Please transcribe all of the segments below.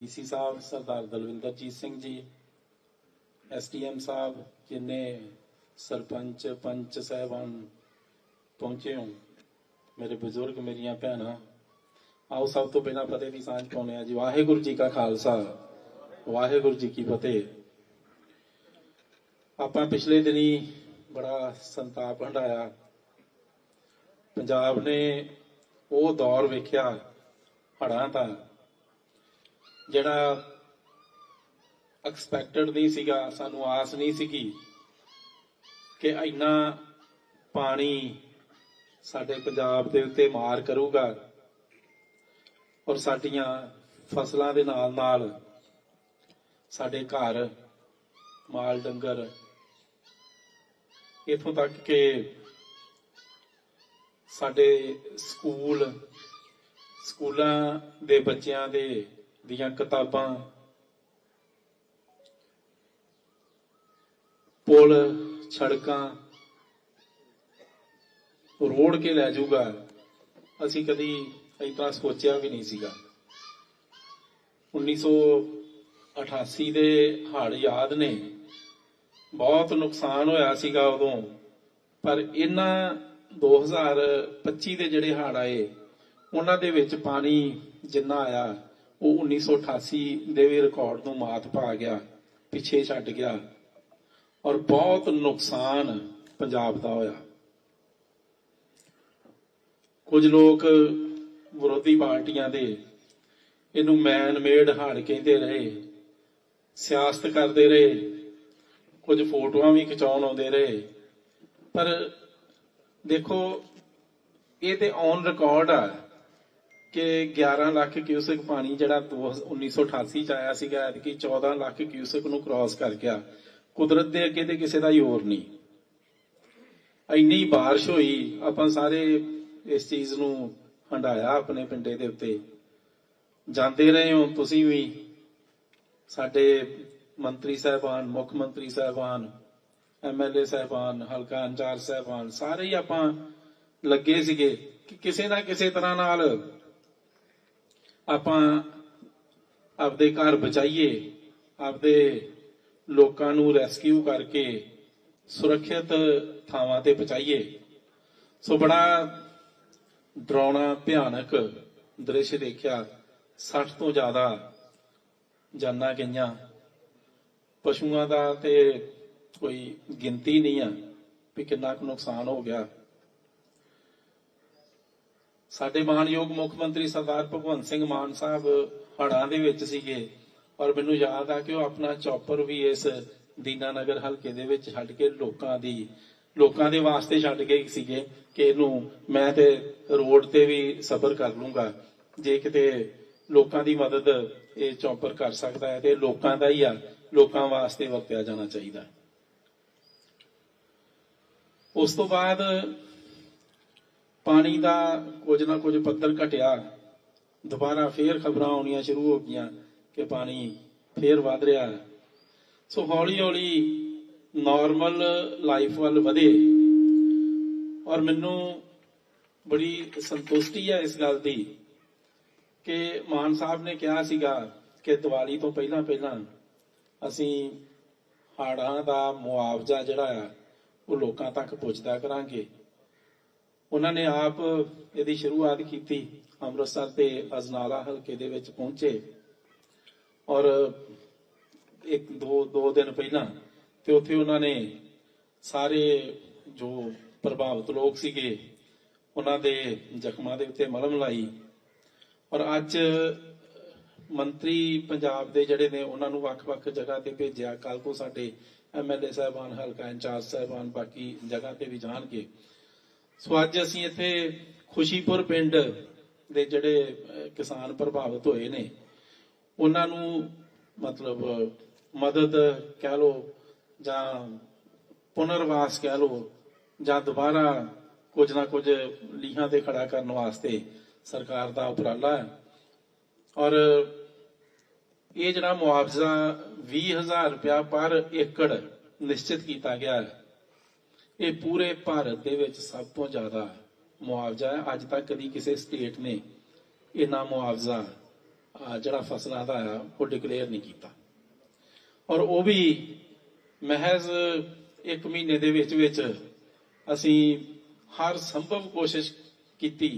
DC ਸਾਹਿਬ, ਸਰਦਾਰ Dalwinderjit Singh ji, SDM ਸਾਹਿਬ, ਜਿੰਨੇ ਸਰਪੰਚ, ਪੰਚ ਸਾਹਿਬਾਨ ਪਹੁੰਚੇ ਹੋ ਮੇਰੇ ਬਜ਼ੁਰਗ, ਮੇਰੀਆਂ ਭੈਣਾਂ, ਆਓ ਸਭ ਤੋਂ ਪਹਿਲਾਂ ਫਤਿਹ ਦੀ ਸਾਂਝ ਪਾਉਂਦੇ ਆ ਜੀ। ਵਾਹਿਗੁਰੂ ਜੀ ਕਾ ਖਾਲਸਾ, ਵਾਹਿਗੁਰੂ ਜੀ ਕੀ ਫਤਿਹ। ਆਪਾਂ ਪਿਛਲੇ ਦਿਨੀ ਬੜਾ ਸੰਤਾਪ ਹੰਡਾਇਆ ਪੰਜਾਬ ਨੇ ਉਹ ਦੌਰ ਵੇਖਿਆ ਹੜਾਂ ਦਾ ਜਿਹੜਾ ਐਕਸਪੈਕਟਡ ਨਹੀਂ ਸੀਗਾ, ਸਾਨੂੰ ਆਸ ਨਹੀਂ ਸੀਗੀ ਕਿ ਇੰਨਾ ਪਾਣੀ ਸਾਡੇ ਪੰਜਾਬ ਦੇ ਉੱਤੇ ਮਾਰ ਕਰੂਗਾ ਔਰ ਸਾਡੀਆਂ ਫਸਲਾਂ ਦੇ ਨਾਲ ਨਾਲ ਸਾਡੇ ਘਰ, ਮਾਲ ਡੰਗਰ, ਇਥੋਂ ਤੱਕ ਕਿ ਸਾਡੇ ਸਕੂਲ, ਸਕੂਲਾਂ ਦੇ ਬੱਚਿਆਂ ਦੇ ਦੀਆਂ ਕਿਤਾਬਾਂ। ਪੁਲ, ਸੜਕਾਂ ਰੋੜ ਕੇ ਲੈ ਜਾਊਗਾ। ਅਸੀਂ ਕਦੀ ਇਤਨਾ ਸੋਚਿਆ ਵੀ ਨਹੀਂ ਸੀਗਾ। 1988 ਦੇ ਹੜ ਯਾਦ ਨੇ। ਬਹੁਤ ਨੁਕਸਾਨ ਹੋਇਆ ਸੀਗਾ ਉਦੋਂ। ਪਰ ਇਹਨਾਂ 2025 ਦੇ ਜਿਹੜੇ ਹੜ ਆਏ, ਉਹਨਾਂ ਦੇ ਵਿੱਚ ਪਾਣੀ ਜਿੰਨਾ ਆਇਆ। ਉਹ 1988 ਦੇ ਵੀ ਰਿਕਾਰਡ ਨੂੰ ਮਾਤ ਪਾ ਗਿਆ, ਪਿੱਛੇ ਛੱਡ ਗਿਆ ਔਰ ਬਹੁਤ ਨੁਕਸਾਨ ਪੰਜਾਬ ਦਾ ਹੋਇਆ। ਕੁਝ ਲੋਕ ਵਿਰੋਧੀ ਪਾਰਟੀਆਂ ਦੇ ਇਹਨੂੰ ਮੈਨ ਮੇਡ ਹੜ ਕਹਿੰਦੇ ਰਹੇ, ਸਿਆਸਤ ਕਰਦੇ ਰਹੇ, ਕੁਝ ਫੋਟੋਆਂ ਵੀ ਖਿਚਾਉਣ ਆਉਂਦੇ ਰਹੇ। ਪਰ ਦੇਖੋ, ਇਹ ਤੇ ਔਨ ਰਿਕਾਰਡ ਆ। ਕਿ 11 ਲੱਖ ਕਿਊਸਕ ਪਾਣੀ ਜਿਹੜਾ ਦੋ- 1988 ਚ ਆਇਆ ਸੀਗਾ, ਐਤਕੀ 14 ਲੱਖ ਕਿਊਸਕ ਨੂੰ ਕ੍ਰਾਸ ਕਰ ਗਿਆ। ਕੁਦਰਤ ਦੇ ਅੱਗੇ ਤੇ ਕਿਸੇ ਦਾ ਜ਼ੋਰ ਨਹੀਂ। ਇੰਨੀ ਬਾਰਿਸ਼ ਹੋਈ, ਆਪਾਂ ਸਾਰੇ ਇਸ ਚੀਜ਼ ਨੂੰ ਹੰਡਾਇਆ ਆਪਣੇ ਪਿੰਡੇ ਦੇ ਉੱਤੇ। ਜਾਂਦੇ ਰਹੇ ਹੋ ਤੁਸੀਂ ਵੀ, ਸਾਡੇ ਮੰਤਰੀ ਸਾਹਿਬਾਨ, ਮੁੱਖ ਮੰਤਰੀ ਸਾਹਿਬਾਨ ਐਮਐਲਏ ਸਾਹਿਬਾਨ, ਹਲਕਾ ਇੰਚਾਰਜ ਸਾਹਿਬਾਨ, ਸਾਰੇ ਹੀ ਆਪਾਂ ਲੱਗੇ ਸੀਗੇ ਕਿ ਕਿਸੇ ਨਾ ਕਿਸੇ ਤਰ੍ਹਾਂ ਨਾਲ ਆਪਾਂ ਆਪਦੇ ਘਰ ਬਚਾਈਏ, ਆਪਦੇ ਲੋਕਾਂ ਨੂੰ ਰੈਸਕਿਊ ਕਰਕੇ ਸੁਰੱਖਿਅਤ ਥਾਵਾਂ ਤੇ ਪਹੁੰਚਾਈਏ ਸੋ ਬੜਾ ਡਰਾਉਣਾ, ਭਿਆਨਕ ਦ੍ਰਿਸ਼ ਦੇਖਿਆ। 60 ਤੋਂ ਜ਼ਿਆਦਾ ਜਾਨਾਂ ਗਈਆਂ। ਪਸ਼ੂਆਂ ਦਾ ਤੇ ਕੋਈ ਗਿਣਤੀ ਨਹੀਂ ਆ ਵੀ ਕਿੰਨਾ ਕੁ ਨੁਕਸਾਨ ਹੋ ਗਿਆ। ਸਾਡੇ ਮਾਨਯੋਗ ਮੁੱਖ ਮੰਤਰੀ ਸਰਦਾਰ ਭਗਵੰਤ ਸਿੰਘ ਮਾਨ ਸਾਹਿਬ ਹੜਾਂ ਦੇ ਵਿੱਚ ਸੀਗੇ ਔਰ ਮੈਨੂੰ ਯਾਦ ਆ ਕਿ ਉਹ ਆਪਣਾ ਚੌਪਰ ਵੀ ਇਸ ਦੀਨਾਨਗਰ ਹਲਕੇ ਦੇ ਵਿੱਚ ਛੱਡ ਕੇ ਲੋਕਾਂ ਦੀ, ਲੋਕਾਂ ਦੇ ਵਾਸਤੇ ਛੱਡ ਕੇ ਸੀਗੇ ਕਿ ਇਹਨੂੰ ਮੈਂ ਤੇ ਰੋਡ ਤੇ ਵੀ ਸਫ਼ਰ ਕਰ ਲੂੰਗਾ। ਜੇ ਕਿਤੇ ਲੋਕਾਂ ਦੀ ਮਦਦ ਇਹ ਚੌਪਰ ਕਰ ਸਕਦਾ ਹੈ ਤੇ ਲੋਕਾਂ ਦਾ ਹੀ ਆ, ਲੋਕਾਂ ਵਾਸਤੇ ਵਰਤਿਆ ਜਾਣਾ ਚਾਹੀਦਾ। ਉਸ ਤੋਂ ਬਾਅਦ ਪਾਣੀ ਦਾ ਕੁਝ ਨਾ ਕੁਝ ਪੱਧਰ ਘਟਿਆ, ਦੁਬਾਰਾ ਫੇਰ ਖਬਰਾਂ ਆਉਣੀਆਂ ਸ਼ੁਰੂ ਹੋ ਗਈਆਂ ਕਿ ਪਾਣੀ ਫੇਰ ਵਧ ਰਿਹਾ ਹੈ। ਸੋ ਹੌਲੀ ਹੌਲੀ ਨਾਰਮਲ ਲਾਈਫ ਵੱਲ ਵਧੇ ਔਰ ਮੈਨੂੰ ਬੜੀ ਸੰਤੁਸ਼ਟੀ ਹੈ ਇਸ ਗੱਲ ਦੀ ਕਿ ਮਾਨ ਸਾਹਿਬ ਨੇ ਕਿਹਾ ਸੀਗਾ ਕਿ ਦੀਵਾਲੀ ਤੋਂ ਪਹਿਲਾਂ ਪਹਿਲਾਂ ਅਸੀਂ ਹਾੜਾਂ ਦਾ ਮੁਆਵਜ਼ਾ ਜਿਹੜਾ ਆ ਉਹ ਲੋਕਾਂ ਤੱਕ ਪਹੁੰਚਦਾ ਕਰਾਂਗੇ। ਉਹਨਾਂ ਨੇ ਆਪ ਇਹਦੀ ਸ਼ੁਰੂਆਤ ਕੀਤੀ ਅੰਮ੍ਰਿਤਸਰ ਤੇ ਅਜਨਾਲਾ ਹਲਕੇ ਦੇ ਵਿੱਚ ਪਹੁੰਚੇ। ਔਰ ਇੱਕ ਦੋ ਦੋ ਦਿਨ ਪਹਿਲਾਂ ਤੇ ਉੱਥੇ ਉਹਨਾਂ ਨੇ ਸਾਰੇ ਜੋ ਪ੍ਰਭਾਵਿਤ ਲੋਕ ਸੀਗੇ, ਉਹਨਾਂ ਦੇ ਜ਼ਖਮਾਂ ਦੇ ਉੱਤੇ ਮਲਮ ਲਾਈ। ਔਰ ਅੱਜ ਮੰਤਰੀ ਪੰਜਾਬ ਦੇ ਜਿਹੜੇ ਨੇ, ਉਹਨਾਂ ਨੂੰ ਵੱਖ-ਵੱਖ ਜਗ੍ਹਾ ਤੇ ਭੇਜਿਆ। ਕੱਲ ਤੋਂ ਸਾਡੇ ਐਮਐਲਏ ਸਾਹਿਬਾਨ, ਹਲਕਾ ਇੰਚਾਰਜ ਸਾਹਿਬਾਨ ਬਾਕੀ ਜਗ੍ਹਾ ਤੇ ਵੀ ਜਾਣਗੇ। ਸੋ ਅੱਜ ਅਸੀਂ ਇੱਥੇ ਖੁਸ਼ੀਪੁਰ ਪਿੰਡ ਦੇ ਜਿਹੜੇ ਕਿਸਾਨ ਪ੍ਰਭਾਵਿਤ ਹੋਏ ਨੇ, ਉਹਨਾਂ ਨੂੰ ਮਤਲਬ ਮਦਦ ਕਹਿ ਲੋ ਜਾਂ ਪੁਨਰਵਾਸ ਕਹਿ ਲੋ ਜਾਂ ਦੁਬਾਰਾ ਕੁਝ ਨਾ ਕੁਝ ਲੀਹਾਂ ਤੇ ਖੜਾ ਕਰਨ ਵਾਸਤੇ ਸਰਕਾਰ ਦਾ ਉਪਰਾਲਾ ਹੈ। ਔਰ ਇਹ ਜਿਹੜਾ ਮੁਆਵਜ਼ਾ 20000 ਰੁਪਇਆ ਪਰ ਏਕੜ ਨਿਸ਼ਚਿਤ ਕੀਤਾ ਗਿਆ ਹੈ ਇਹ ਪੂਰੇ ਭਾਰਤ ਦੇ ਵਿੱਚ ਸਭ ਤੋਂ ਜ਼ਿਆਦਾ ਮੁਆਵਜ਼ਾ ਹੈ। ਅੱਜ ਤੱਕ ਕਦੀ ਕਿਸੇ ਸਟੇਟ ਨੇ ਇੰਨਾ ਮੁਆਵਜ਼ਾ ਜਿਹੜਾ ਫਸਲਾਂ ਦਾ ਆ, ਉਹ ਡਿਕਲੇਅਰ ਨਹੀਂ ਕੀਤਾ। ਔਰ ਉਹ ਵੀ ਮਹਿਜ਼ ਇੱਕ ਮਹੀਨੇ ਦੇ ਵਿੱਚ ਵਿੱਚ ਅਸੀਂ ਹਰ ਸੰਭਵ ਕੋਸ਼ਿਸ਼ ਕੀਤੀ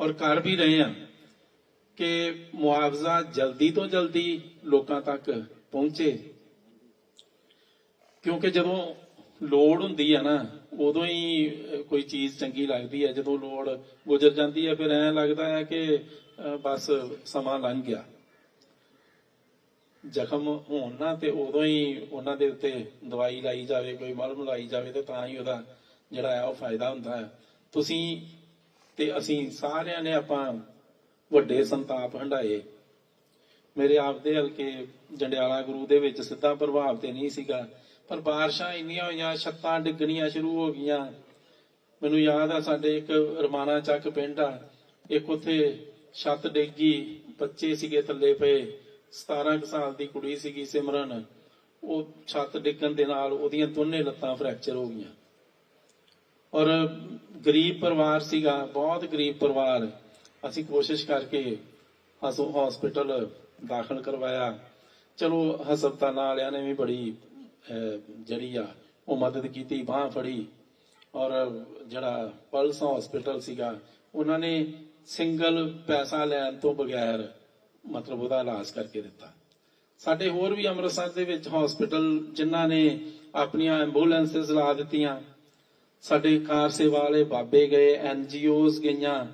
ਔਰ ਕਰ ਵੀ ਰਹੇ ਹਾਂ ਕਿ ਮੁਆਵਜ਼ਾ ਜਲਦੀ ਤੋਂ ਜਲਦੀ ਲੋਕਾਂ ਤੱਕ ਪਹੁੰਚੇ। ਕਿਉਂਕਿ ਜਦੋਂ ਲੋੜ ਹੁੰਦੀ ਹੈ ਨਾ, ਉਦੋਂ ਹੀ ਕੋਈ ਚੀਜ਼ ਚੰਗੀ ਲੱਗਦੀ ਹੈ ਜਦੋਂ ਲੋੜ ਗੁਜ਼ਰ ਜਾਂਦੀ ਹੈ ਫਿਰ ਐਂ ਲੱਗਦਾ ਹੈ ਕਿ ਬਸ ਸਮਾਂ ਲੰਘ ਗਿਆ। ਜ਼ਖਮ ਹੋਣ ਨਾ, ਤੇ ਉਦੋਂ ਹੀ ਉਹਨਾਂ ਦੇ ਉੱਤੇ ਦਵਾਈ ਲਾਈ ਜਾਵੇ, ਕੋਈ ਮਲਮ ਲਾਈ ਜਾਵੇ, ਤੇ ਤਾਂ ਹੀ ਉਹਦਾ ਜਿਹੜਾ ਹੈ ਉਹ ਫਾਇਦਾ ਹੁੰਦਾ ਹੈ ਤੁਸੀਂ, ਤੇ ਅਸੀਂ ਸਾਰਿਆਂ ਨੇ ਆਪਾਂ ਵੱਡੇ ਸੰਤਾਪ ਹੰਡਾਏ ਮੇਰੇ ਆਪ ਦੇ ਹਲਕੇ ਜੰਡਿਆਲਾ ਗੁਰੂ ਦੇ ਵਿੱਚ ਸਿੱਧਾ ਪ੍ਰਭਾਵ ਤੇ ਨਹੀਂ ਸੀਗਾ। ਪਰ ਬਾਰਿਸ਼ਾਂ ਇੰਨੀਆਂ ਹੋਈਆਂ, ਛੱਤਾਂ ਡਿੱਗਣੀਆਂ ਸ਼ੁਰੂ ਹੋ ਗਈਆਂ। ਮੈਨੂੰ ਯਾਦ ਆ, ਸਾਡੇ ਇੱਕ ਰਮਾਣਾ ਚੱਕ ਪਿੰਡ ਆ। ਇੱਕ ਉੱਥੇ ਛੱਤ ਡਿੱਗੀ, ਬੱਚੇ ਸੀਗੇ ਥੱਲੇ ਪਏ 17 ਸਾਲ ਦੀ ਕੁੜੀ ਸੀਗੀ ਸਿਮਰਨ। ਉਹ ਛੱਤ ਡਿੱਗਣ ਦੇ ਨਾਲ ਉਹਦੀਆਂ ਦੋਨੇ ਲੱਤਾਂ ਫ੍ਰੈਕਚਰ ਹੋ ਗਈਆਂ। ਔਰ ਗਰੀਬ ਪਰਿਵਾਰ ਸੀਗਾ, ਬਹੁਤ ਗਰੀਬ ਪਰਿਵਾਰ। ਅਸੀਂ ਕੋਸ਼ਿਸ਼ ਕਰਕੇ ਹਸੋ, ਹਸਪੀਟਲ ਦਾਖਲ ਕਰਵਾਇਆ। ਚਲੋ ਹਸਪਤਾਲਾਂ ਵਾਲਿਆਂ ਨੇ ਵੀ ਬੜੀ ਜਿਹੜੀ ਆ, ਉਹ ਮਦਦ ਕੀਤੀ, ਬਾਹ ਫੜੀ ਔਰ ਜਿਹੜਾ ਪਲਸ ਹਸਪੀਟਲ ਸੀਗਾ, ਉਹਨਾਂ ਨੇ ਸਿੰਗਲ ਪੈਸਾ ਲੈਣ ਤੋਂ ਬਗੈਰ ਮਤਲਬ ਉਹਦਾ ਇਲਾਜ ਕਰਕੇ ਦਿੱਤਾ। ਸਾਡੇ ਹੋਰ ਵੀ ਅੰਮ੍ਰਿਤਸਰ ਦੇ ਵਿੱਚ ਹਸਪੀਟਲ ਜਿਨ੍ਹਾਂ ਨੇ ਆਪਣੀਆਂ ਐਂਬੂਲੈਂਸਸ ਲਾ ਦਿੱਤੀਆਂ, ਸਾਡੇ ਕਾਰ ਸੇਵਾ ਵਾਲੇ ਬਾਬੇ ਗਏ ਐਨਜੀਓਜ਼ ਗਈਆਂ,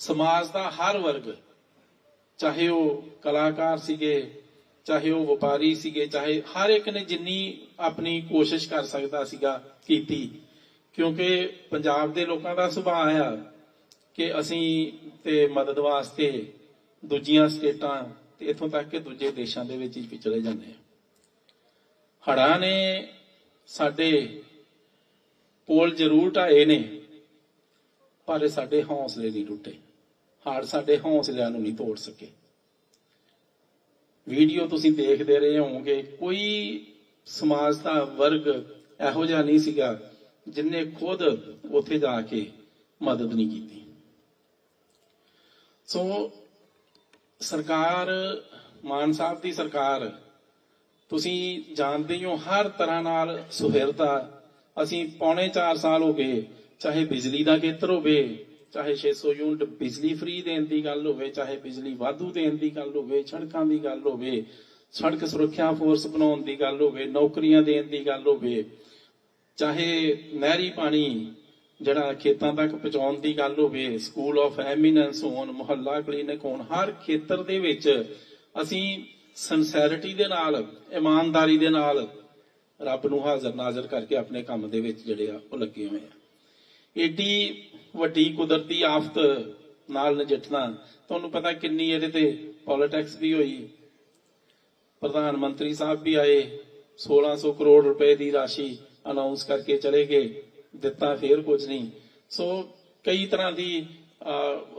ਸਮਾਜ ਦਾ ਹਰ ਵਰਗ, ਚਾਹੇ ਉਹ ਕਲਾਕਾਰ ਸੀਗੇ ਚਾਹੇ ਉਹ ਵਪਾਰੀ ਸੀਗੇ, ਚਾਹੇ ਹਰ ਇੱਕ ਨੇ ਜਿੰਨੀ ਆਪਣੀ ਕੋਸ਼ਿਸ਼ ਕਰ ਸਕਦਾ ਸੀਗਾ ਕੀਤੀ। ਕਿਉਂਕਿ ਪੰਜਾਬ ਦੇ ਲੋਕਾਂ ਦਾ ਸੁਭਾਅ ਆ ਕਿ ਅਸੀਂ ਤੇ ਮਦਦ ਵਾਸਤੇ ਦੂਜੀਆਂ ਸਟੇਟਾਂ ਤੇ ਇਥੋਂ ਤੱਕ ਕਿ ਦੂਜੇ ਦੇਸ਼ਾਂ ਦੇ ਵਿੱਚ ਵੀ ਚਲੇ ਜਾਂਦੇ ਆ। ਹੜ੍ਹਾਂ ਨੇ ਸਾਡੇ ਪੋਲ ਜ਼ਰੂਰ ਢਾਏ ਨੇ, ਪਰ ਸਾਡੇ ਹੌਸਲੇ ਨਹੀਂ ਟੁੱਟੇ। ਹੜ ਸਾਡੇ ਹੌਸਲਿਆਂ ਨੂੰ ਨਹੀਂ ਤੋੜ ਸਕੇ। ਵੀਡੀਓ ਤੁਸੀਂ ਦੇਖਦੇ ਰਹੇ ਹੋਵੋਗੇ, ਕੋਈ ਸਮਾਜ ਦਾ ਵਰਗ ਇਹੋ ਜਿਹਾ ਨਹੀਂ ਸੀਗਾ ਜਿਨੇ ਖੁਦ ਉੱਥੇ ਜਾ ਕੇ ਮਦਦ ਨਹੀਂ ਕੀਤੀ। ਸੋ ਸਰਕਾਰ, ਮਾਨ ਸਾਹਿਬ ਦੀ ਸਰਕਾਰ, ਤੁਸੀਂ ਜਾਣਦੇ ਹੀ ਹੋ ਹਰ ਤਰ੍ਹਾਂ ਨਾਲ ਸੁਹਿਰਦਾ। ਅਸੀਂ ਪੌਣੇ 4 ਸਾਲ ਹੋ ਗਏ, ਚਾਹੇ ਬਿਜਲੀ ਦਾ ਖੇਤਰ ਹੋਵੇ ਚਾਹੇ 600 ਯੂਨਿਟ ਬਿਜਲੀ ਫ੍ਰੀ ਦੇਣ ਦੀ ਗੱਲ ਹੋਵੇ, ਚਾਹੇ ਬਿਜਲੀ ਵਾਧੂ ਦੇਣ ਦੀ ਗੱਲ ਹੋਵੇ ਸੜਕਾਂ ਦੀ ਗੱਲ ਹੋਵੇ, ਸੜਕ ਸੁਰੱਖਿਆ ਫੋਰਸ ਬਣਾਉਣ ਦੀ ਗੱਲ ਹੋਵੇ, ਨੌਕਰੀਆਂ ਦੇਣ ਦੀ ਗੱਲ ਹੋਵੇ, ਚਾਹੇ ਨਹਿਰੀ ਪਾਣੀ ਜਿਹੜਾ ਖੇਤਾਂ ਤੱਕ ਪਹੁੰਚਾਉਣ ਦੀ ਗੱਲ ਹੋਵੇ ਸਕੂਲ ਆਫ ਐਮੀਨੈਂਸ ਹੋਣ, ਮੁਹੱਲਾ ਕਲੀਨਿਕ ਹੋਣ, ਹਰ ਖੇਤਰ ਦੇ ਵਿੱਚ ਅਸੀਂ ਸਿੰਸੈਰਿਟੀ ਦੇ ਨਾਲ, ਇਮਾਨਦਾਰੀ ਦੇ ਨਾਲ ਰੱਬ ਨੂੰ ਹਾਜ਼ਰ ਨਾਜ਼ਰ ਕਰਕੇ ਆਪਣੇ ਕੰਮ ਦੇ ਵਿੱਚ ਜਿਹੜੇ ਆ ਉਹ ਲੱਗੇ ਹੋਏ ਆ। ਏਡੀ ਵੱਡੀ ਕੁਦਰਤੀ ਆਫਤ ਨਾਲ ਨਜਿੱਠਣਾ। ਤੁਹਾਨੂੰ ਪਤਾ ਕਿੰਨੀ ਇਹਦੇ ਤੇ ਪੋਲਿਟਿਕਸ ਵੀ ਹੋਈ। ਪ੍ਰਧਾਨ ਮੰਤਰੀ ਸਾਹਿਬ ਵੀ ਆਏ 1600 ਕਰੋੜ ਰੁਪਏ ਦੀ ਰਾਸ਼ੀ ਅਨਾਉਂਸ ਕਰਕੇ ਚਲੇ ਗਏ, ਦਿੱਤਾ ਫੇਰ ਕੁਝ ਨਹੀਂ। ਸੋ ਕਈ ਤਰ੍ਹਾਂ ਦੀ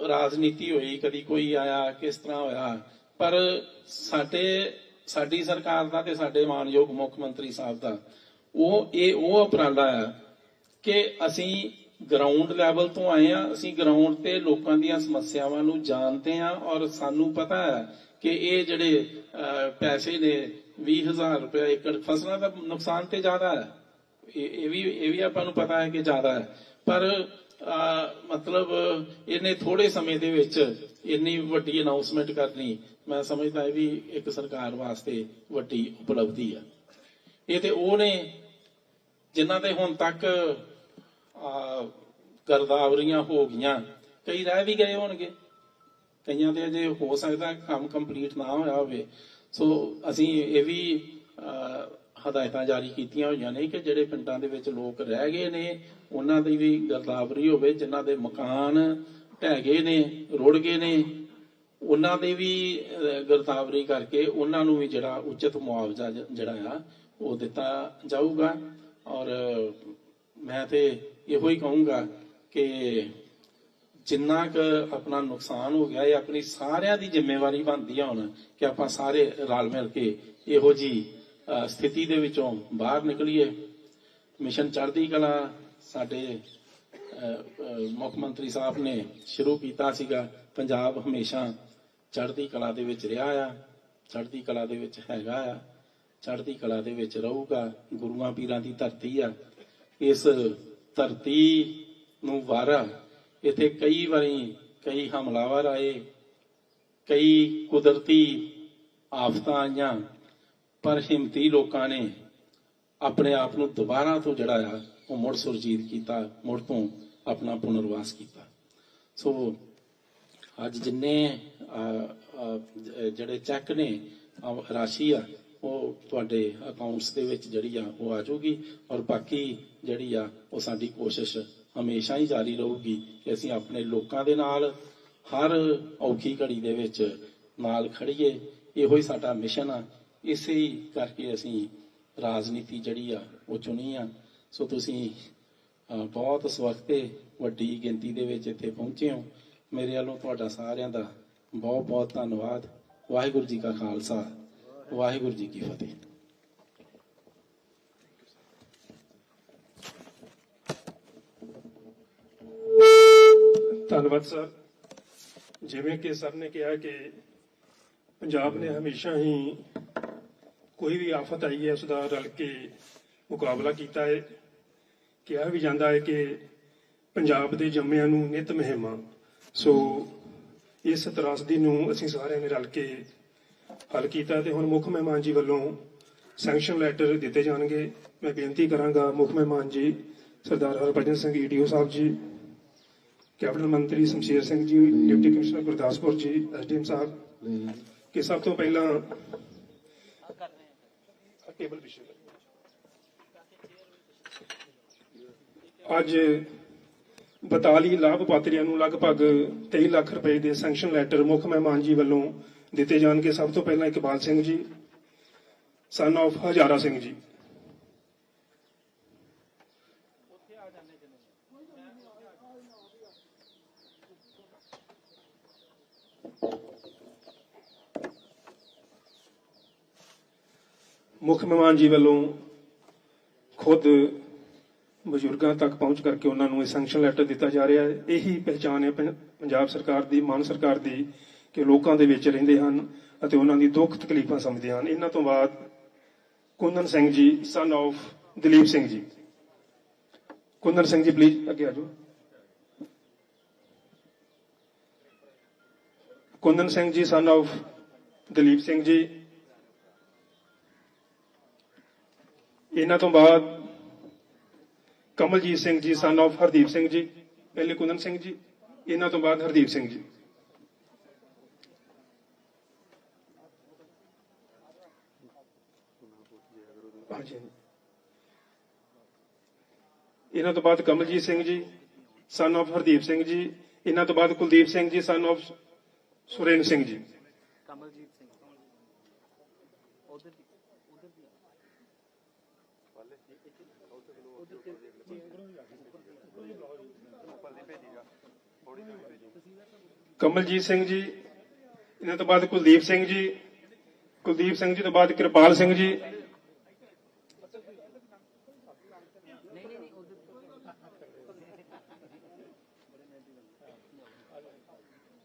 ਰਾਜਨੀਤੀ ਹੋਈ, ਕਦੀ ਕੋਈ ਆਇਆ, ਕਿਸ ਤਰ੍ਹਾਂ ਹੋਇਆ। ਪਰ ਸਾਡੇ, ਸਾਡੀ ਸਰਕਾਰ ਦਾ ਤੇ ਸਾਡੇ ਮਾਨਯੋਗ ਮੁੱਖ ਮੰਤਰੀ ਸਾਹਿਬ ਦਾ, ਉਹ ਇਹ, ਉਹ ਉਪਰਾਲਾ ਆ ਕਿ ਅਸੀਂ ਗਰਾਊਂਡ ਲੈਵਲ ਤੋਂ ਆਏ ਆ ਅਸੀਂ ਗਰਾਊਂਡ ਤੇ ਲੋਕਾਂ ਦੀਆਂ ਸਮੱਸਿਆਵਾਂ ਨੂੰ ਜਾਣਦੇ ਆ ਔਰ ਸਾਨੂੰ ਪਤਾ ਹੈ ਕਿ ਇਹ ਜਿਹੜੇ ਪੈਸੇ ਨੇ 20000 ਰੁਪਏ ਏਕੜ ਫਸਲਾਂ ਦਾ ਨੁਕਸਾਨ ਤੇ ਜ਼ਿਆਦਾ ਹੈ। ਇਹ ਵੀ ਇਹ ਵੀ ਆਪਾਂ ਨੂੰ ਪਤਾ ਹੈ ਕਿ ਜ਼ਿਆਦਾ ਹੈ। ਪਰ ਮਤਲਬ ਇਹਨੇ ਥੋੜੇ ਸਮੇਂ ਦੇ ਵਿੱਚ ਇੰਨੀ ਵੱਡੀ ਅਨਾਉਂਸਮੈਂਟ ਕਰਨੀ, ਮੈਂ ਸਮਝਦਾ ਇਹ ਵੀ ਇੱਕ ਸਰਕਾਰ ਵਾਸਤੇ ਵੱਡੀ ਉਪਲਬਧੀ ਹੈ। ਇਹ ਤੇ ਉਹ ਨੇ ਜਿਨ੍ਹਾਂ ਦੇ ਹੁਣ ਤੱਕ ਗਰਦਾਵਰੀਆਂ ਹੋ ਗਈਆਂ। ਕਈ ਰਹਿ ਵੀ ਗਏ ਹੋਣਗੇ। ਕਈਆਂ ਦੇ ਅਜੇ ਹੋ ਸਕਦਾ ਕੰਮ ਕੰਪਲੀਟ ਨਾ ਹੋਇਆ ਹੋਵੇ। ਸੋ ਅਸੀਂ ਇਹ ਵੀ ਹਦਾਇਤਾਂ ਜਾਰੀ ਕੀਤੀਆਂ ਹੋਈਆਂ ਨੇ ਕਿ ਜਿਹੜੇ ਪਿੰਡਾਂ ਦੇ ਵਿੱਚ ਲੋਕ ਰਹਿ ਗਏ ਨੇ, ਉਹਨਾਂ ਦੀ ਵੀ ਗਰਦਾਵਰੀ ਹੋਵੇ, ਜਿਨ੍ਹਾਂ ਦੇ ਮਕਾਨ ਢਹਿ ਗਏ ਨੇ, ਰੁੜ ਗਏ ਨੇ, ਉਹਨਾਂ ਦੇ ਵੀ ਗਰਦਾਵਰੀ ਕਰਕੇ ਉਹਨਾਂ ਨੂੰ ਵੀ ਜਿਹੜਾ ਉਚਿਤ ਮੁਆਵਜ਼ਾ ਜਿਹੜਾ ਆ, ਉਹ ਦਿੱਤਾ ਜਾਊਗਾ। ਔਰ ਮੈਂ ਤੇ ਇਹੋ ਹੀ ਕਹੂੰਗਾ ਕਿ ਜਿੰਨਾ ਕੁ ਆਪਣਾ ਨੁਕਸਾਨ ਹੋ ਗਿਆ ਇਹ ਆਪਣੀ ਸਾਰਿਆਂ ਦੀ ਜ਼ਿੰਮੇਵਾਰੀ ਬਣਦੀ ਆ ਹੁਣ ਕਿ ਆਪਾਂ ਸਾਰੇ ਰਲ ਮਿਲ ਕੇ ਇਹੋ ਜੀ ਸਥਿਤੀ ਦੇ ਵਿੱਚੋਂ ਬਾਹਰ ਨਿਕਲੀਏ। ਮਿਸ਼ਨ ਚੜ੍ਹਦੀ ਕਲਾ ਸਾਡੇ ਅਹ, ਮੁੱਖ ਮੰਤਰੀ ਸਾਹਿਬ ਨੇ ਸ਼ੁਰੂ ਕੀਤਾ ਸੀਗਾ। ਪੰਜਾਬ ਹਮੇਸ਼ਾ ਚੜ੍ਹਦੀ ਕਲਾ ਦੇ ਵਿੱਚ ਰਿਹਾ ਆ ਚੜ੍ਹਦੀ ਕਲਾ ਦੇ ਵਿੱਚ ਹੈਗਾ ਆ ਚੜ੍ਹਦੀ ਕਲਾ ਦੇ ਵਿੱਚ ਰਹੂਗਾ ਗੁਰੂਆਂ ਪੀਰਾਂ ਦੀ ਧਰਤੀ ਆ। ਇਸ ਧਰਤੀ ਨੂੰ ਵਾਰਾ। ਇੱਥੇ ਕਈ ਵਾਰੀ ਕਈ ਹਮਲਾਵਰ ਆਏ, ਕਈ ਕੁਦਰਤੀ ਆਫਤਾਂ ਆਈਆਂ, ਪਰ ਹਿੰਮਤੀ ਲੋਕਾਂ ਨੇ ਆਪਣੇ ਆਪ ਨੂੰ ਦੁਬਾਰਾ ਤੋਂ ਜਿਹੜਾ ਆ, ਉਹ ਮੁੜ ਸੁਰਜੀਤ ਕੀਤਾ, ਮੁੜ ਤੋਂ ਆਪਣਾ ਪੁਨਰਵਾਸ ਕੀਤਾ। ਸੋ ਅੱਜ ਜਿੰਨੇ ਜਿਹੜੇ ਚੈੱਕ ਨੇ ਰਾਸ਼ੀ ਆ ਉਹ ਤੁਹਾਡੇ ਅਕਾਊਂਟਸ ਦੇ ਵਿੱਚ ਜਿਹੜੀ ਆ ਉਹ ਆ ਜਾਊਗੀ ਔਰ ਬਾਕੀ ਜਿਹੜੀ ਆ ਉਹ ਸਾਡੀ ਕੋਸ਼ਿਸ਼ ਹਮੇਸ਼ਾ ਹੀ ਜਾਰੀ ਰਹੂਗੀ ਕਿ ਅਸੀਂ ਆਪਣੇ ਲੋਕਾਂ ਦੇ ਨਾਲ ਹਰ ਔਖੀ ਘੜੀ ਦੇ ਵਿੱਚ ਨਾਲ ਖੜੀਏ। ਇਹੋ ਹੀ ਸਾਡਾ ਮਿਸ਼ਨ ਆ। ਇਸੇ ਕਰਕੇ ਅਸੀਂ ਰਾਜਨੀਤੀ ਜਿਹੜੀ ਆ ਉਹ ਚੁਣੀ ਆ। ਸੋ ਤੁਸੀਂ ਬਹੁਤ ਸਵਖਤੇ ਵੱਡੀ ਗਿਣਤੀ ਦੇ ਵਿੱਚ ਇੱਥੇ ਪਹੁੰਚੇ ਹੋ। ਮੇਰੇ ਵੱਲੋਂ ਤੁਹਾਡਾ ਸਾਰਿਆਂ ਦਾ ਬਹੁਤ ਬਹੁਤ ਧੰਨਵਾਦ। ਵਾਹਿਗੁਰੂ ਜੀ ਕਾ ਖਾਲਸਾ। ਵਾਹਿਗੁਰੂ ਜੀ ਕੀ ਫਤਿਹ। ਧੰਨਵਾਦ ਸਰ। ਜਿਵੇਂ ਕਿ ਸਰ ਨੇ ਕਿਹਾ ਕਿ ਪੰਜਾਬ ਨੇ ਹਮੇਸ਼ਾ ਹੀ ਕੋਈ ਵੀ ਆਫਤ ਆਈ ਹੈ, ਉਸ ਦਾ ਰਲ ਕੇ ਮੁਕਾਬਲਾ ਕੀਤਾ ਹੈ। ਕਿਹਾ ਵੀ ਜਾਂਦਾ ਹੈ ਕਿ ਪੰਜਾਬ ਦੇ ਜੰਮਿਆਂ ਨੂੰ ਨਿਤ ਮਹਿਮਾ। ਸੋ ਇਸ ਤਰਾਸਦੀ ਨੂੰ ਅਸੀਂ ਸਾਰਿਆਂ ਨੇ ਰਲ ਕੇ ਹੱਲ ਕੀਤਾ ਤੇ ਹੁਣ ਮੁੱਖ ਮਹਿਮਾਨ ਜੀ ਵੱਲੋਂ ਸੈਂਕਸ਼ਨ ਲੈਟਰ ਦਿੱਤੇ ਜਾਣਗੇ। ਮੈਂ ਬੇਨਤੀ ਕਰਾਂਗਾ ਮੁੱਖ ਮਹਿਮਾਨ ਜੀ, ਸਰਦਾਰ ਹਰਭਜਨ ਸਿੰਘ ਈਡੀਓ ਸਾਹਿਬ ਜੀ, ਕੈਬਨਿਟ ਮੰਤਰੀ ਸ਼ਮਸ਼ੇਰ ਸਿੰਘ ਜੀ, ਡਿਪਟੀ ਕਮਿਸ਼ਨਰ ਗੁਰਦਾਸਪੁਰ ਜੀ ਐਸਡੀਐਮ ਸਾਹਿਬ, ਕਿ ਸਭ ਤੋਂ ਪਹਿਲਾਂ ਕੇਬਲ ਵਿਸ਼ੇ ਅੱਜ 42 ਲਾਭਪਾਤਰੀਆਂ ਨੂੰ ਲਗਭਗ 23 ਲੱਖ ਰੁਪਏ ਦੇ ਸੈਂਕਸ਼ਨ ਲੈਟਰ ਮੁੱਖ ਮਹਿਮਾਨ ਜੀ ਵੱਲੋਂ ਦਿੱਤੇ ਜਾਣਗੇ ਸਭ ਤੋਂ ਪਹਿਲਾਂ ਇਕਬਾਲ ਸਿੰਘ ਜੀ ਸਨ of ਹਜ਼ਾਰਾ ਸਿੰਘ ਜੀ। ਮੁੱਖ ਮਹਿਮਾਨ ਜੀ ਵੱਲੋਂ ਖੁਦ ਬਜ਼ੁਰਗਾਂ ਤੱਕ ਪਹੁੰਚ ਕਰਕੇ ਉਹਨਾਂ ਨੂੰ ਇਹ ਸੈਂਕਸ਼ਨ ਲੈਟਰ ਦਿੱਤਾ ਜਾ ਰਿਹਾ ਹੈ। ਇਹੀ ਪਹਿਚਾਣ ਹੈ ਪੰਜਾਬ ਸਰਕਾਰ ਦੀ, ਮਾਨ ਸਰਕਾਰ ਦੀ ਕਿ ਲੋਕਾਂ ਦੇ ਵਿੱਚ ਰਹਿੰਦੇ ਹਨ ਅਤੇ ਉਹਨਾਂ ਦੀ ਦੁੱਖ ਤਕਲੀਫਾਂ ਸਮਝਦੇ ਹਨ। ਇਹਨਾਂ ਤੋਂ ਬਾਅਦ ਕੁੰਦਨ ਸਿੰਘ ਜੀ ਸਨ of Dalip Singh ji. Kundan Singh ji please ਅੱਗੇ ਆ ਜਾਓ। ਕੁੰਦਨ ਸਿੰਘ ਜੀ ਸਨ of ਦਲੀਪ ਸਿੰਘ ਜੀ। ਇਹਨਾਂ ਤੋਂ ਬਾਅਦ ਕਮਲਜੀਤ ਸਿੰਘ ਜੀ ਸਨ of ਹਰਦੀਪ ਸਿੰਘ ਜੀ। ਪਹਿਲੇ ਕੁੰਦਨ ਸਿੰਘ ਜੀ, ਇਹਨਾਂ ਤੋਂ ਬਾਅਦ ਹਰਦੀਪ ਸਿੰਘ ਜੀ। ਹਾਂਜੀ ਹਾਂਜੀ। ਇਹਨਾਂ ਤੋਂ ਬਾਅਦ ਕਮਲਜੀਤ ਸਿੰਘ ਜੀ ਸਨ of ਹਰਦੀਪ ਸਿੰਘ ਜੀ ਇਹਨਾਂ ਤੋਂ ਬਾਅਦ ਕੁਲਦੀਪ ਸਿੰਘ ਜੀ ਸਨ of ਸੁਰੇਨ ਸਿੰਘ ਜੀ। ਕਮਲਜੀਤ ਸਿੰਘ। ਉਧਰ ਦੀ ਉਧਰ ਦੀ ਕਮਲਜੀਤ ਸਿੰਘ ਜੀ ਇਹਨਾਂ ਤੋਂ ਬਾਅਦ ਕੁਲਦੀਪ ਸਿੰਘ ਜੀ ਕੁਲਦੀਪ ਸਿੰਘ ਜੀ ਤੋਂ ਬਾਅਦ ਕਿਰਪਾਲ ਸਿੰਘ ਜੀ। ਨਹੀਂ ਨਹੀਂ ਨਹੀਂ ਉਧਰ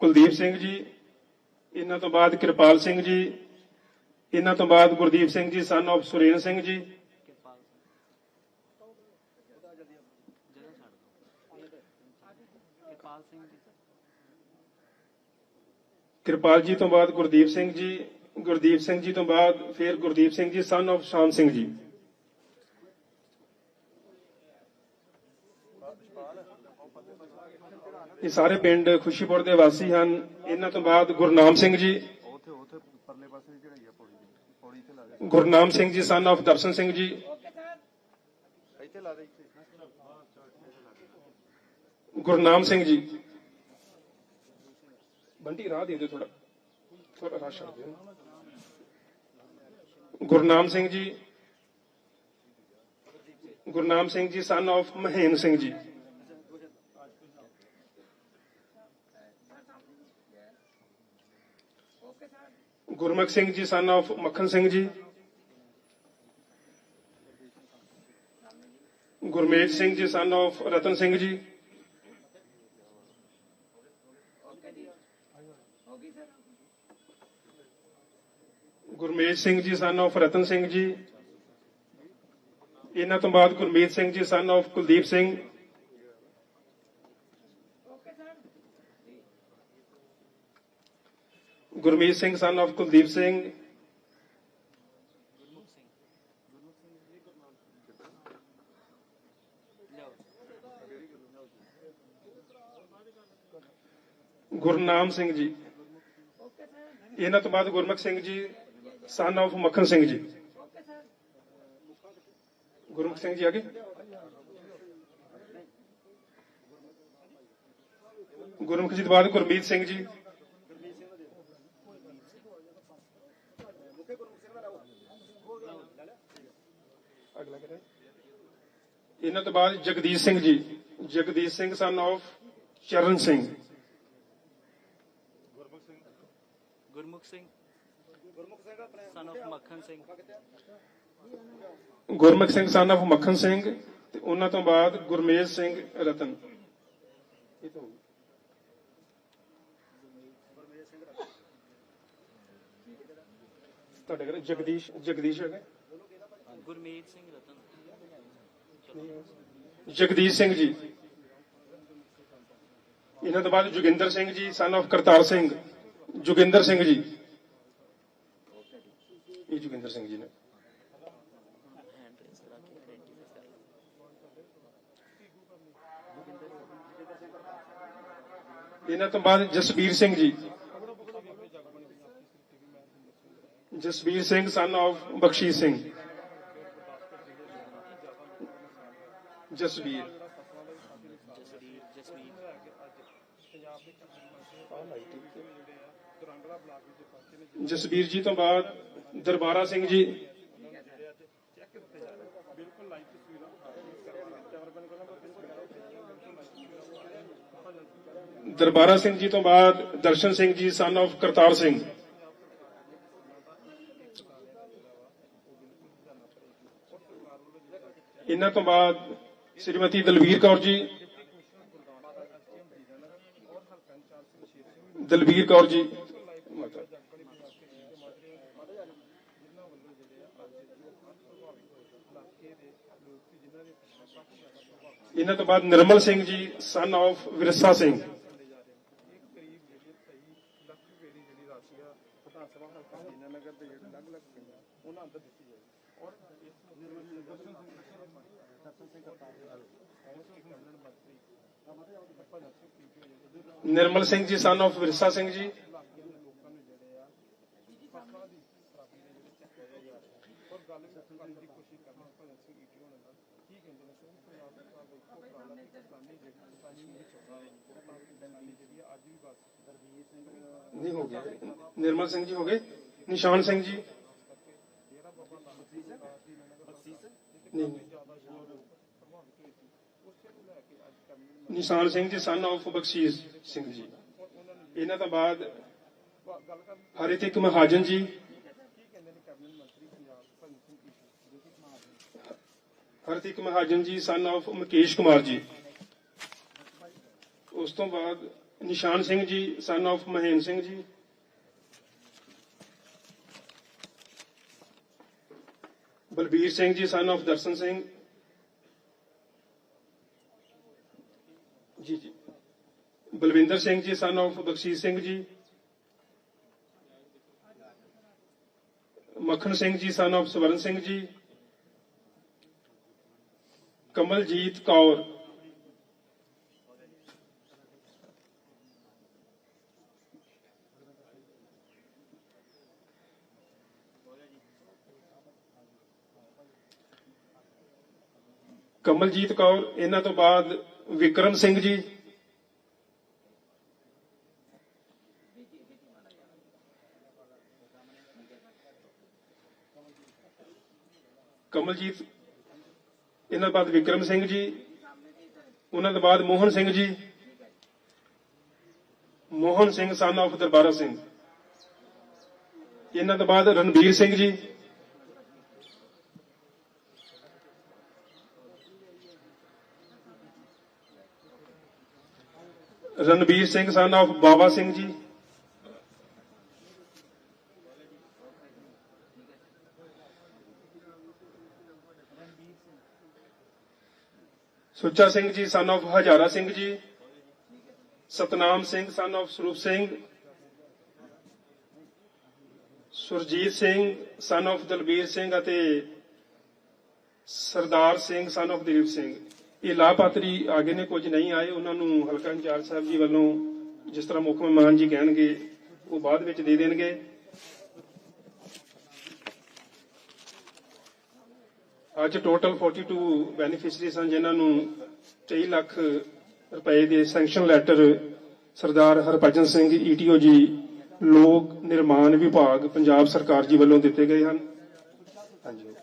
ਕੁਲਦੀਪ ਸਿੰਘ ਜੀ, ਇਹਨਾਂ ਤੋਂ ਬਾਅਦ ਕਿਰਪਾਲ ਸਿੰਘ ਜੀ, ਇਹਨਾਂ ਤੋਂ ਬਾਅਦ ਗੁਰਦੀਪ ਸਿੰਘ ਜੀ ਸਨ of ਸੁਰੇਨ ਸਿੰਘ ਜੀ। ਕਿਰਪਾਲ ਜੀ ਤੋਂ ਬਾਅਦ ਗੁਰਦੀਪ ਸਿੰਘ ਜੀ, ਗੁਰਦੀਪ ਸਿੰਘ ਜੀ ਤੋਂ ਬਾਅਦ ਫਿਰ ਗੁਰਦੀਪ ਸਿੰਘ ਜੀ ਸਨ of ਸ਼ਾਮ ਸਿੰਘ ਜੀ। ਇਹ ਸਾਰੇ ਪਿੰਡ ਖੁਸ਼ੀਪੁਰ ਦੇ ਵਾਸੀ ਹਨ। ਇਹਨਾਂ ਤੋਂ ਬਾਅਦ ਗੁਰਨਾਮ ਸਿੰਘ ਜੀ। Gurnam Singh ji son of Darshan Singh ji. ਗੁਰਨਾਮ ਸਿੰਘ ਜੀ। ਬੰਟੀ, ਰਾਹ ਦੇ ਦਿਓ ਥੋੜਾ ਥੋੜਾ ਰਾਹ ਛੱਡ ਦਿਓ। ਗੁਰਨਾਮ ਸਿੰਘ ਜੀ। Gurnam Singh ji son of ਮਹੇਨ Singh ji. Gurmukh Singh ji son of Makhan Singh ji, Gurmej Singh ji son of Ratan Singh ji, Gurmej Singh ji son of ਰਤਨ ਸਿੰਘ ਜੀ, ਇਹਨਾਂ ਤੋਂ ਬਾਅਦ Gurmeet Singh ji son of Kuldeep Singh Gurmeet Singh son of Kuldeep Singh. Gurnam Singh ji. ਇਹਨਾਂ ਤੋਂ ਬਾਅਦ ਗੁਰਮੁਖ ਸਿੰਘ ਜੀ ਸਨ of ਮੱਖਣ ਸਿੰਘ ਜੀ। ਗੁਰਮੁਖ ਸਿੰਘ ਜੀ ਆਗੇ ਗੁਰਮੁਖ ਜੀ ਤੋਂ ਬਾਅਦ ਗੁਰਮੀਤ ਸਿੰਘ ਜੀ। ਇਹਨਾਂ ਤੋਂ ਬਾਅਦ Jagdish Singh ji. Jagdish Singh son of Charan Singh. Gurmukh Singh. Gurmukh Singh. Son of ਮੱਖਣ ਸਿੰਘ। ਗੁਰਮੁਖ ਸਿੰਘ ਸਨ ਮੱਖਣ ਸਿੰਘ ਤੇ ਉਹਨਾਂ ਤੋਂ ਬਾਅਦ ਗੁਰਮੇਜ ਸਿੰਘ ਰਤਨ। ਇਹ ਤਾਂ। ਤੁਹਾਡੇ ਘਰ ਜਗਦੀਸ਼ ਜਗਦੀਸ਼ ਹੈਗਾ? ਗੁਰਮੀਤ ਸਿੰਘ ਰਤਨ। ਜਗਦੀਸ਼ ਸਿੰਘ ਜੀ। ਇਹਨਾਂ ਤੋਂ ਬਾਅਦ ਜੋਗਿੰਦਰ ਸਿੰਘ ਜੀ ਸਨ ਆਫ ਕਰਤਾਰ ਸਿੰਘ। ਜੋਗਿੰਦਰ ਸਿੰਘ ਜੀ। ਇਹ ਜੋਗਿੰਦਰ ਸਿੰਘ ਜੀ ਨੇ। ਇਹਨਾਂ ਤੋਂ ਬਾਅਦ ਜਸਬੀਰ ਸਿੰਘ ਜੀ। Jasbir Singh son of Bakhshish Singh. Jasbir Jasvir Jasvir Jasbir ji ਤੋਂ ਬਾਅਦ ਦਰਬਾਰਾ ਸਿੰਘ ਜੀ ਦਰਬਾਰਾ ਸਿੰਘ ਜੀ ਤੋਂ ਬਾਅਦ ਦਰਸ਼ਨ ਸਿੰਘ ਜੀ ਸਨ of ਕਰਤਾਰ ਸਿੰਘ ਇਹਨਾਂ ਤੋਂ ਬਾਅਦ ਸ਼੍ਰੀਮਤੀ ਦਲਵੀਰ ਕੌਰ ਜੀ ਦਲਵੀਰ ਕੌਰ ਜੀ ਮਾਤਾ ਇਹਨਾਂ ਤੋਂ ਬਾਅਦ ਨਿਰਮਲ ਸਿੰਘ ਜੀ ਸਨ of Virsa Singh Nirmal Singh ji son of Virsa Singh ji. ਨਹੀਂ, ਹੋ ਗਿਆ। ਨਿਰਮਲ ਸਿੰਘ ਜੀ ਹੋ ਗਏ। ਨਿਸ਼ਾਨ ਸਿੰਘ ਜੀ। ਨਹੀਂ। ਨਿਸ਼ਾਨ ਸਿੰਘ ਜੀ ਸਨ ਆਫ਼ ਬਖਸ਼ੀਸ਼ ਸਿੰਘ ਜੀ। ਇਹਨਾਂ ਤੋਂ ਬਾਅਦ ਹਰਿਤਿਕ ਮਹਾਜਨ ਜੀ। ਹਰਿਤਿਕ ਮਹਾਜਨ ਜੀ ਸਨ ਆਫ਼ ਮੁਕੇਸ਼ ਕੁਮਾਰ ਜੀ। ਉਸ ਤੋਂ ਬਾਅਦ ਨਿਸ਼ਾਨ ਸਿੰਘ ਜੀ ਸਨ of ਮਹੇਨ Singh ji. Balbir Singh ji son of Darshan Singh ji ਜੀ Balwinder Singh ji son of Bakhshish Singh ji. Makhan Singh ji son of Swaran Singh ji. Kamaljit Kaur. Kamaljit Kaur, ਇਹਨਾਂ ਤੋਂ ਬਾਅਦ ਵਿਕਰਮ ਸਿੰਘ ਜੀ। ਕਮਲਜੀਤ, ਇਹਨਾਂ ਤੋਂ ਬਾਅਦ ਵਿਕਰਮ ਸਿੰਘ ਜੀ, ਉਹਨਾਂ ਤੋਂ ਬਾਅਦ ਮੋਹਨ ਸਿੰਘ ਜੀ, ਮੋਹਨ ਸਿੰਘ ਸਨ ਆਫ ਦਰਬਾਰਾ ਸਿੰਘ। ਇਹਨਾਂ ਤੋਂ ਬਾਅਦ ਰਣਬੀਰ ਸਿੰਘ ਜੀ। Ranbir Singh son of Baba Singh ji. Sucha Singh ji son of Hazara Singh ji, Satnam Singh son of Sarup Singh, Surjit Singh son of Dalbir Singh ਅਤੇ ਸਰਦਾਰ ਸਿੰਘ ਸਨ of ਦੀਪ ਸਿੰਘ। ਇਹ ਲਾਭਪਾਤਰੀ ਆਗੇ ਨੇ, ਕੁਝ ਨਹੀਂ ਆਏ। ਉਹਨਾਂ ਨੂੰ ਹਲਕਾ ਇੰਚਾਰਜ ਸਾਹਿਬ ਜੀ ਵੱਲੋਂ ਜਿਸ ਤਰ੍ਹਾਂ ਮੁੱਖ ਮਹਿਮਾਨ ਜੀ ਕਹਿਣਗੇ, ਉਹ ਬਾਅਦ ਵਿੱਚ ਦੇ ਦੇਣਗੇ। ਅੱਜ ਟੋਟਲ 42 ਬੈਨੀਫੀਸ਼ਰੀ ਸਨ ਜਿਨ੍ਹਾਂ ਨੂੰ 23 ਲੱਖ ਰੁਪਏ ਦੇ sanction letter Sardar Harbhajan Singh ETO ji, ਲੋਕ ਨਿਰਮਾਣ ਵਿਭਾਗ, ਪੰਜਾਬ ਸਰਕਾਰ ਜੀ ਵੱਲੋਂ ਦਿੱਤੇ ਗਏ ਹਨ। ਹਾਂਜੀ।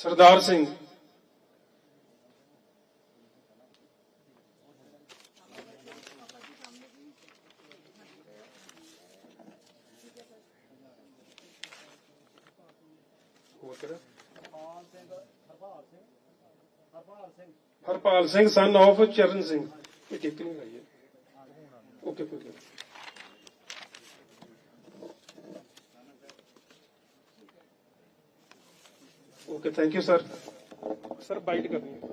ਸਰਦਾਰ ਸਿੰਘ। ਹਰਪਾਲ ਸਿੰਘ ਸਨ of ਚਰਨ ਸਿੰਘ। ਇਹ ਟਿਕ ਨਹੀਂ ਲਾਈ ਹੈ ਓਕੇ ਕੋਈ ਗੱਲ okay thank you sir sir bite ਕਰਨੀ ਹੈ।